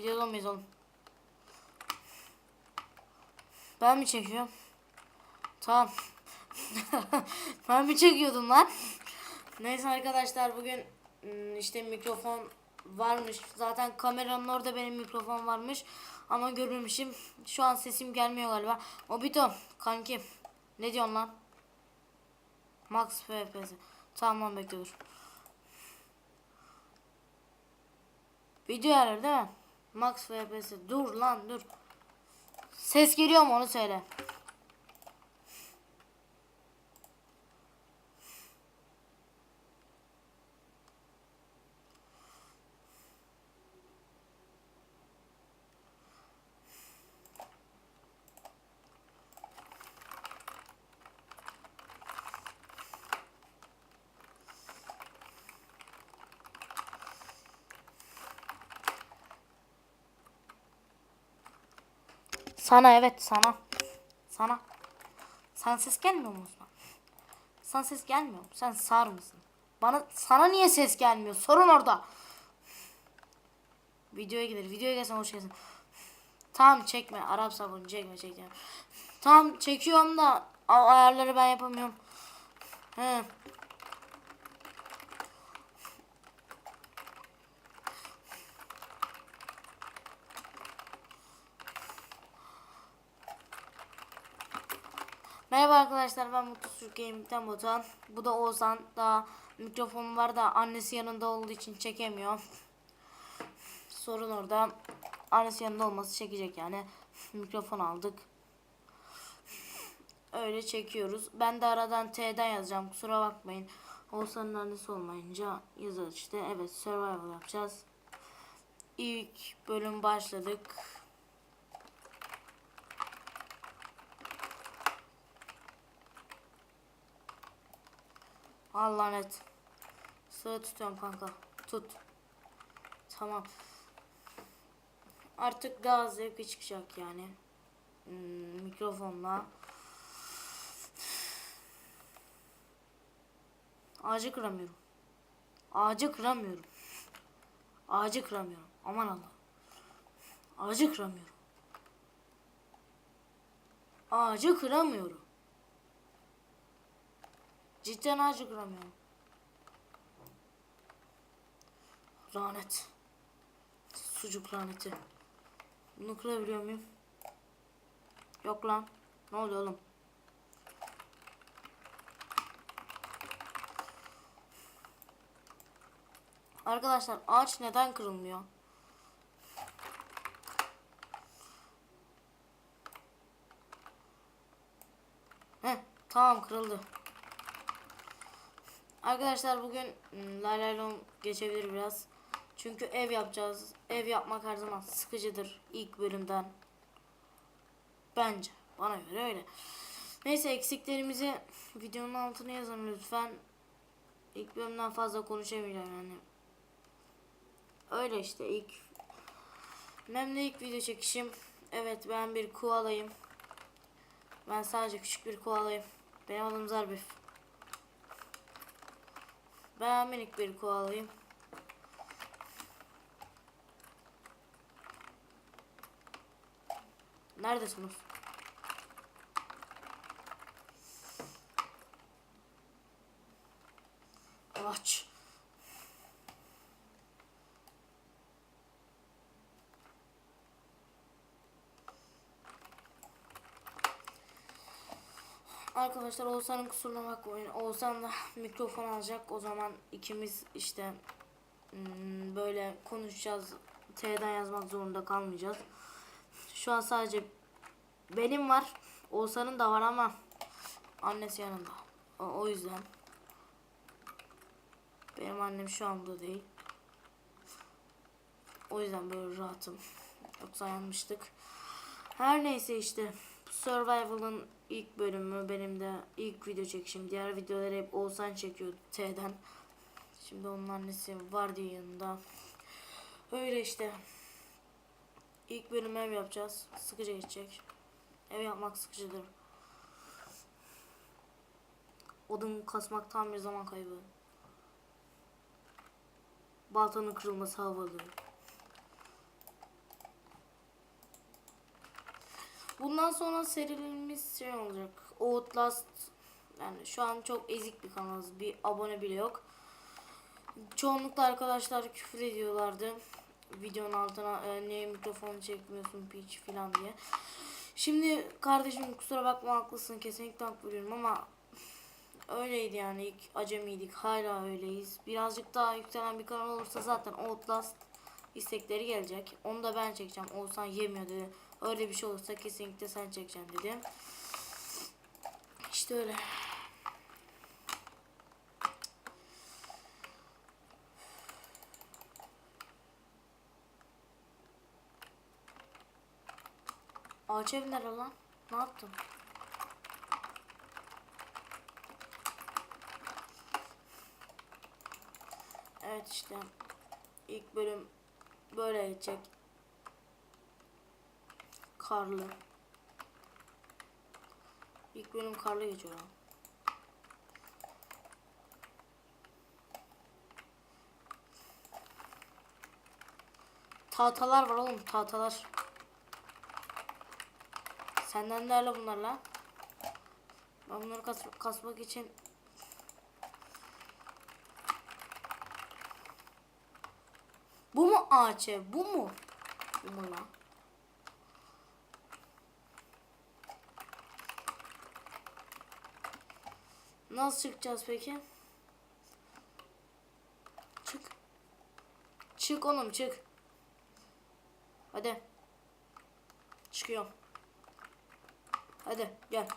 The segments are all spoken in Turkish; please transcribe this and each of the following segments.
Videoda mıyız oğlum? Ben mi çekiyorum? Tamam. ben mi çekiyordum lan? Neyse arkadaşlar bugün ım, işte mikrofon varmış. Zaten kameranın orada benim mikrofon varmış. Ama görmemişim. Şu an sesim gelmiyor galiba. Obito kanki. Ne diyorsun lan? Max FPS. Tamam bekle dur. Video ayarları değil mi? Max FPS. Dur lan dur. Ses geliyor mu onu söyle. Sana evet sana. Sana. Sana ses gelmiyor mu Osman? Sana ses gelmiyor mu? Sen sar mısın? Bana sana niye ses gelmiyor? Sorun orada. Videoya gider. Videoya gelsen hoş geldin. Tamam çekme. Arap sabunu çekme çekme. Tamam çekiyorum da ayarları ben yapamıyorum. He. Merhaba arkadaşlar ben Mutlu Türk Gaming'den Batuhan. Bu da Oğuzhan. Daha mikrofon var da annesi yanında olduğu için çekemiyor. Sorun orada. Annesi yanında olması çekecek yani. Mikrofon aldık. Öyle çekiyoruz. Ben de aradan T'den yazacağım. Kusura bakmayın. Oğuzhan'ın annesi olmayınca yazarız işte. Evet survival yapacağız. İlk bölüm başladık. Al lanet. Sıra tutuyorum kanka. Tut. Tamam. Artık daha zevkli çıkacak yani. Hmm, mikrofonla. Ağacı kıramıyorum. Ağacı kıramıyorum. Ağacı kıramıyorum. Aman Allah. Ağacı kıramıyorum. Ağacı kıramıyorum. Cidden ağacı kıramıyorum. Lanet. Sucuk laneti. Bunu kırabiliyor muyum? Yok lan. Ne oluyor oğlum? Arkadaşlar ağaç neden kırılmıyor? Heh, tamam kırıldı. Arkadaşlar bugün lay lom geçebilir biraz. Çünkü ev yapacağız. Ev yapmak her zaman sıkıcıdır ilk bölümden. Bence. Bana göre öyle. Neyse eksiklerimizi videonun altına yazın lütfen. İlk bölümden fazla konuşamayacağım yani. Öyle işte ilk. Benim de ilk video çekişim. Evet ben bir koalayım. Ben sadece küçük bir koalayım. Benim adım Zarbif. Ben minik bir koalayım. Neredesiniz? Aç. Arkadaşlar Oğuzhan'ın kusuruna bakmayın. Oğuzhan da mikrofon alacak. O zaman ikimiz işte hmm, böyle konuşacağız. T'den yazmak zorunda kalmayacağız. Şu an sadece benim var. Oğuzhan'ın da var ama annesi yanında. O, yüzden. Benim annem şu anda değil. O yüzden böyle rahatım. Yoksa yanmıştık. Her neyse işte. Survival'ın ilk bölümü benim de ilk video çekişim. Diğer videoları hep Oğuzhan çekiyor T'den. Şimdi onun annesi var diye yanında. Öyle işte. İlk bölüm ev yapacağız. Sıkıcı geçecek. Ev yapmak sıkıcıdır. Odun kasmak tam bir zaman kaybı. Baltanın kırılması havalı. Bundan sonra serilerimiz şey olacak. Outlast yani şu an çok ezik bir kanalız. Bir abone bile yok. Çoğunlukla arkadaşlar küfür ediyorlardı. Videonun altına e, niye mikrofon çekmiyorsun piç falan diye. Şimdi kardeşim kusura bakma haklısın kesinlikle hak ama öyleydi yani ilk acemiydik hala öyleyiz. Birazcık daha yükselen bir kanal olursa zaten Outlast istekleri gelecek. Onu da ben çekeceğim. Olsan yemiyor dedi. Öyle bir şey olursa kesinlikle sen çekeceksin dedi. İşte öyle. Ağaç ev nere lan? Ne yaptın? Evet işte ilk bölüm böyle geçecek. Karlı. İlk bölüm karlı geçiyor. Tahtalar var oğlum tahtalar. Senden nerede bunlar lan? Ben bunları kas kasmak için Bu mu ağaç? Bu mu? Bu mu lan? Nasıl çıkacağız peki? Çık. Çık oğlum çık. Hadi. Çıkıyorum. Hadi gel.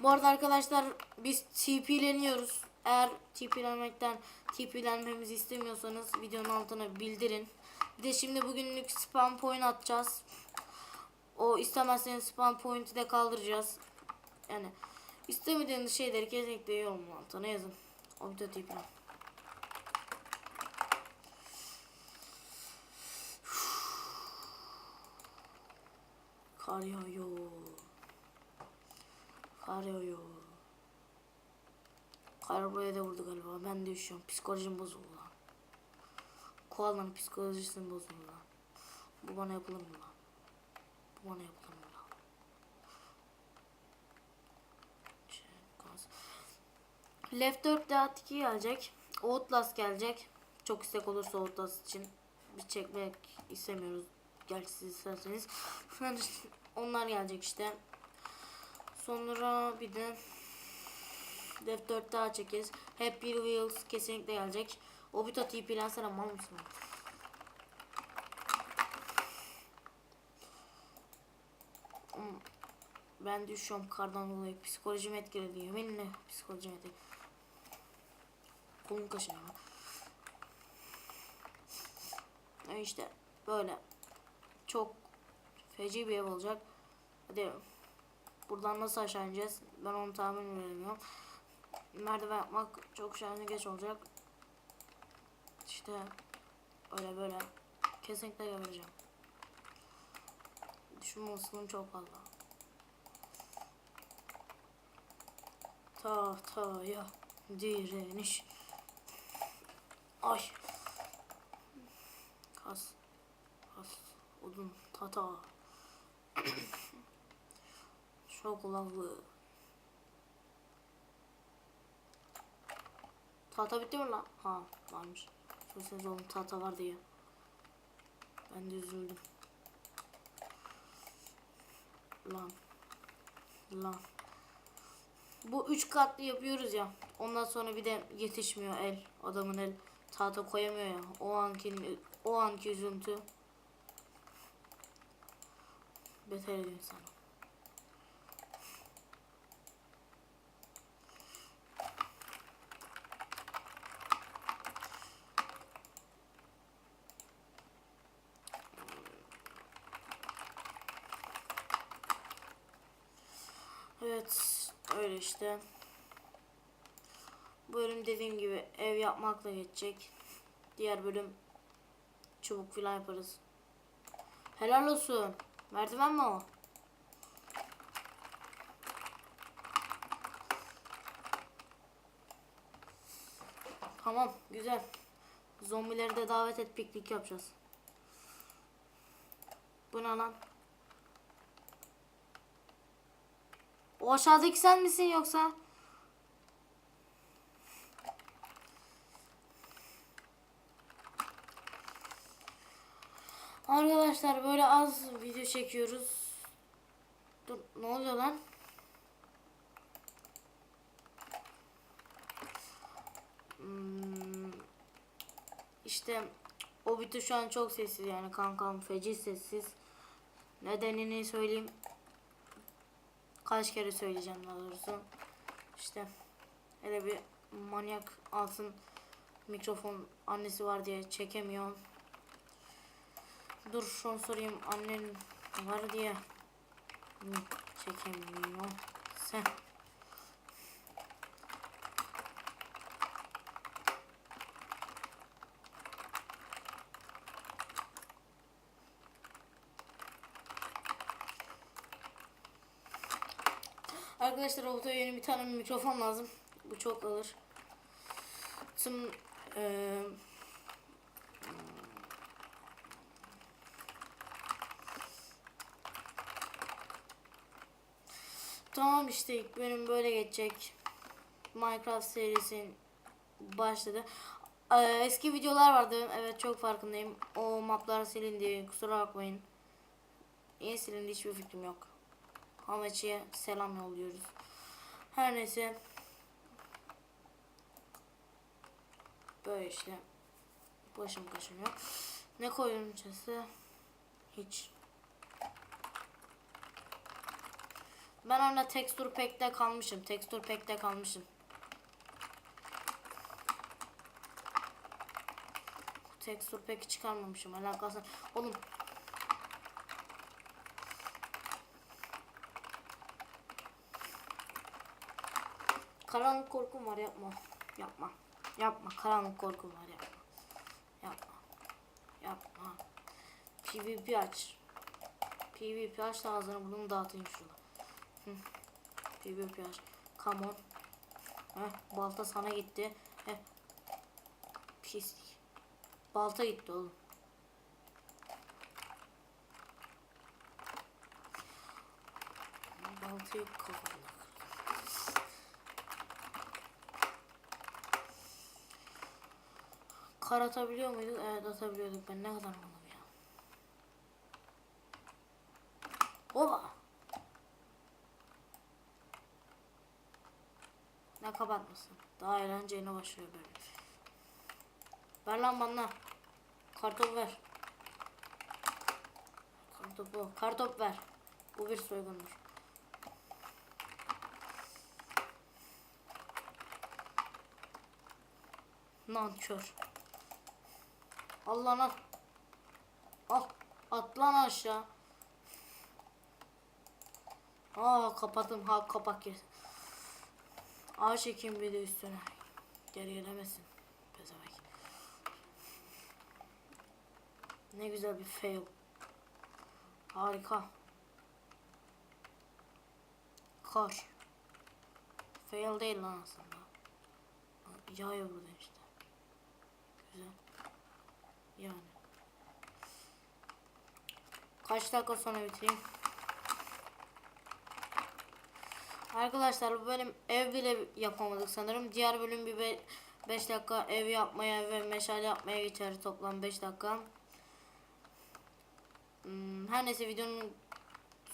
Bu arada arkadaşlar biz TP'leniyoruz. Eğer TP'lenmekten TP'lenmemizi istemiyorsanız videonun altına bildirin. Bir de şimdi bugünlük spam point atacağız. O istemezseniz spam point'i de kaldıracağız. Yani istemediğiniz şeyleri kesinlikle yorum altına yazın. O video TP'len. Kar yağıyor. Kar yağıyor. Kar buraya da vurdu galiba. Ben de üşüyorum. Psikolojim bozuldu lan. Koalanın psikolojisinin bozuldu lan. Bu bana yapılır mı lan? Bu bana yapılır mı lan? Şey, kas- Left 4 Dead 2 gelecek. Outlast gelecek. Çok istek olursa Outlast için biz çekmek istemiyoruz. Gerçi siz isterseniz. Onlar gelecek işte. Sonra bir de Def 4 daha çekeriz. Happy Wheels kesinlikle gelecek. Obito TP'len sana mal mısın? Hmm, Ben düşüyorum kardan dolayı. Psikolojim etkiledi. Yeminle psikolojim etkiledi. Kolum kaşınıyor. E işte böyle. Çok feci bir ev olacak. Hadi buradan nasıl aşağı ineceğiz? Ben onu tahmin edemiyorum. Merdiven yapmak çok şahane geç olacak. İşte öyle böyle. Kesinlikle göreceğim. Düşünme olasılığım çok fazla. Tahtaya direniş. Ay. Kas. Kas. Odun. Tata. Şokolavlı. Tahta bitti mi lan? Ha varmış. Söyleseniz oğlum tahta var diye. Ben de üzüldüm. Lan. Lan. Bu üç katlı yapıyoruz ya. Ondan sonra bir de yetişmiyor el. Adamın el tahta koyamıyor ya. O anki o anki üzüntü. Beter ediyor sana. Evet öyle işte. Bölüm dediğim gibi ev yapmakla geçecek. Diğer bölüm çubuk filan yaparız. Helal olsun. Merdiven mi o? Tamam güzel. Zombileri de davet et piknik yapacağız. Bu ne lan? O aşağıdaki sen misin yoksa? Arkadaşlar böyle az video çekiyoruz. Dur ne oluyor lan? Hmm, işte şu an çok sessiz yani kankam feci sessiz. Nedenini söyleyeyim. Kaç kere söyleyeceğim daha doğrusu. İşte hele bir manyak altın mikrofon annesi var diye çekemiyor. Dur şunu sorayım annen var diye mi çekemiyor. Sen Arkadaşlar olta yeni bir tane mikrofon lazım. Bu çok ağır. Tüm eee Tamam işte ilk bölüm böyle geçecek. Minecraft serisin başladı. Ee, Eski videolar vardı. Evet çok farkındayım. O maplar silindi. Kusura bakmayın. Niye silindi hiçbir fikrim yok. Ahmetçi'ye selam yolluyoruz. Her neyse. Böyle işte. Başım kaşınıyor. Ne koyun içesi? Hiç. Ben hala texture pack'te kalmışım. Texture pack'te kalmışım. Texture pack'i çıkarmamışım. Alakası. Oğlum Karanlık korkum var yapma. Yapma. Yapma. Karanlık korkum var yapma. Yapma. Yapma. PvP aç. PvP aç da ağzını bunu dağıtayım şurada. Hı. PvP aç. Come on. Heh, balta sana gitti. Heh. Pislik. Balta gitti oğlum. Baltayı kafamda kırdım. Kar atabiliyor muyduk? Evet atabiliyorduk. Ben ne kadar malım ya. Oba. Kapatmasın. Daha eğlenceli başlıyor böyle. Ver lan bana. Kartopu ver. Kartopu. Kartop ver. Bu bir soygundur. Nankör. Al lan al. Al. At lan aşağı. Aa kapattım. Ha kapak girdi. Ağ çekeyim bir de üstüne. Geri gelemesin. Pezevenk. Ne güzel bir fail. Harika. Kar. Fail değil lan aslında. Yağıyor burada işte. Güzel. Yani. Kaç dakika sonra bitireyim? Arkadaşlar bu bölüm ev bile yapamadık sanırım. Diğer bölüm bir 5 dakika ev yapmaya ve meşale yapmaya geçer toplam 5 dakika. Hmm, her neyse videonun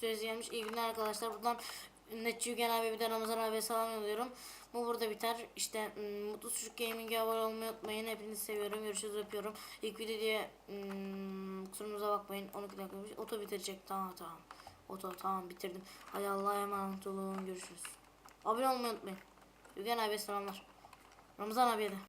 süresi gelmiş. İyi günler arkadaşlar. Buradan Netçi Yügen abi bir de Ramazan abiye selam yolluyorum. Bu burada biter. İşte hmm, Mutlu Çocuk Gaming'e abone olmayı unutmayın. Hepinizi seviyorum. Görüşürüz öpüyorum. İlk video diye hmm, kusurumuza bakmayın. 12 dakikamış. Oto bitirecek. Tamam tamam. Oto tamam bitirdim. Hadi Allah'a emanet olun. Görüşürüz. Abone olmayı unutmayın. Yügen abiye selamlar. Ramazan abiye de.